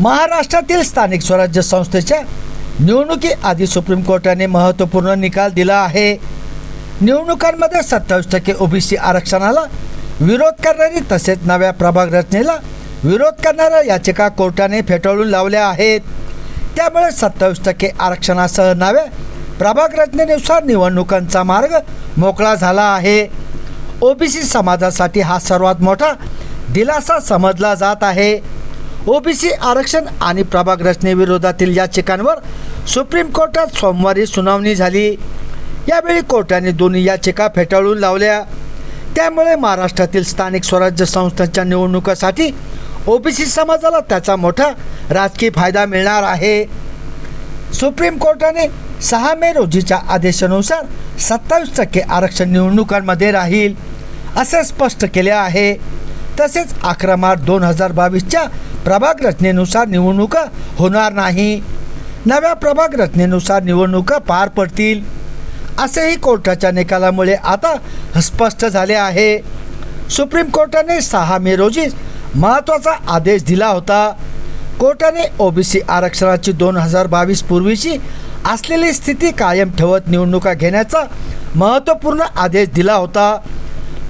महाराष्ट्रातील स्थानिक स्वराज्य संस्थेच्या निवडणुकी आधी सुप्रीम कोर्टाने महत्त्वपूर्ण निकाल दिला आहे. निवडणुकांमध्ये सत्तावीस टक्के ओबीसी आरक्षणाला विरोध करणारी तसेच नव्या प्रभाग रचनेला विरोध करणाऱ्या याचिका कोर्टाने फेटाळून लावल्या आहेत. त्यामुळे सत्तावीस टक्के आरक्षणासह नव्या प्रभाग रचनेनुसार निवडणुकांचा मार्ग मोकळा झाला आहे. ओबीसी समाजासाठी हा सर्वात मोठा दिलासा समजला जात आहे. ओबीसी आरक्षण आणि प्रभाग रचनेविरोधातील याचिकांवर सुप्रीम कोर्टात सोमवारी सुनावणी झाली. यावेळी कोर्टाने दोन्ही याचिका फेटाळून लावल्या. त्यामुळे महाराष्ट्रातील स्थानिक स्वराज्य संस्थांच्या निवडणुकासाठी ओबीसी समाजाला त्याचा मोठा राजकीय फायदा मिळणार आहे. सुप्रीम कोर्टाने सहा मे रोजीच्या आदेशानुसार सत्तावीस टक्के आरक्षण निवडणुकांमध्ये राहील असे स्पष्ट केले आहे. तसेच अकरा मार्च दोन हजार बावीसच्या प्रभाग रचनेनुसार निवडणुका होणार नाही. नव्या प्रभाग रचनेनुसार निवडणुका पार पडतील. असेही कोर्टाच्या निकालामुळे आता स्पष्ट झाले आहे. सुप्रीम कोर्टाने सहा मे रोजी महत्त्वाचा आदेश दिला होता. कोर्टाने ओबीसी आरक्षणाची दोन हजार बावीस पूर्वीची असलेली स्थिती कायम ठेवत निवडणुका घेण्याचा महत्त्वपूर्ण आदेश दिला होता.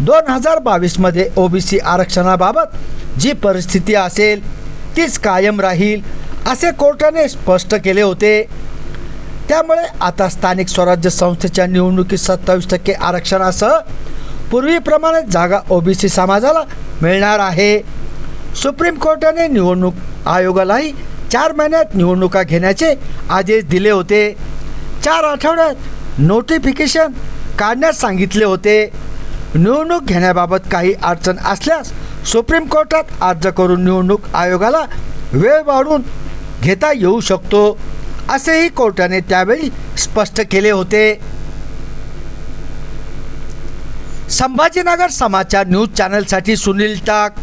दोन हजार बावीसमध्ये ओबीसी आरक्षणाबाबत जी परिस्थिती असेल नक्कीच कायम राहील असे कोर्टाने स्पष्ट केले होते. त्यामुळे आता स्थानिक स्वराज्य संस्थेच्या निवडणुकीत सत्तावीस टक्के आरक्षणासह पूर्वीप्रमाणे जागा ओबीसी समाजाला मिळणार आहे. सुप्रीम कोर्टाने निवडणूक आयोगालाही चार महिन्यात निवडणुका घेण्याचे आदेश दिले होते. चार आठवड्यात नोटिफिकेशन काढण्यास सांगितले होते. निवडणूक घेण्याबाबत काही अडचण असल्यास सुप्रीम कोर्टात अर्ज करून निवडणूक आयोगाला वेळ वाढून घेता येऊ शकतो असेही कोर्टाने त्यावेळी स्पष्ट केले होते. संभाजीनगर समाचार न्यूज चॅनलसाठी सुनील टाक.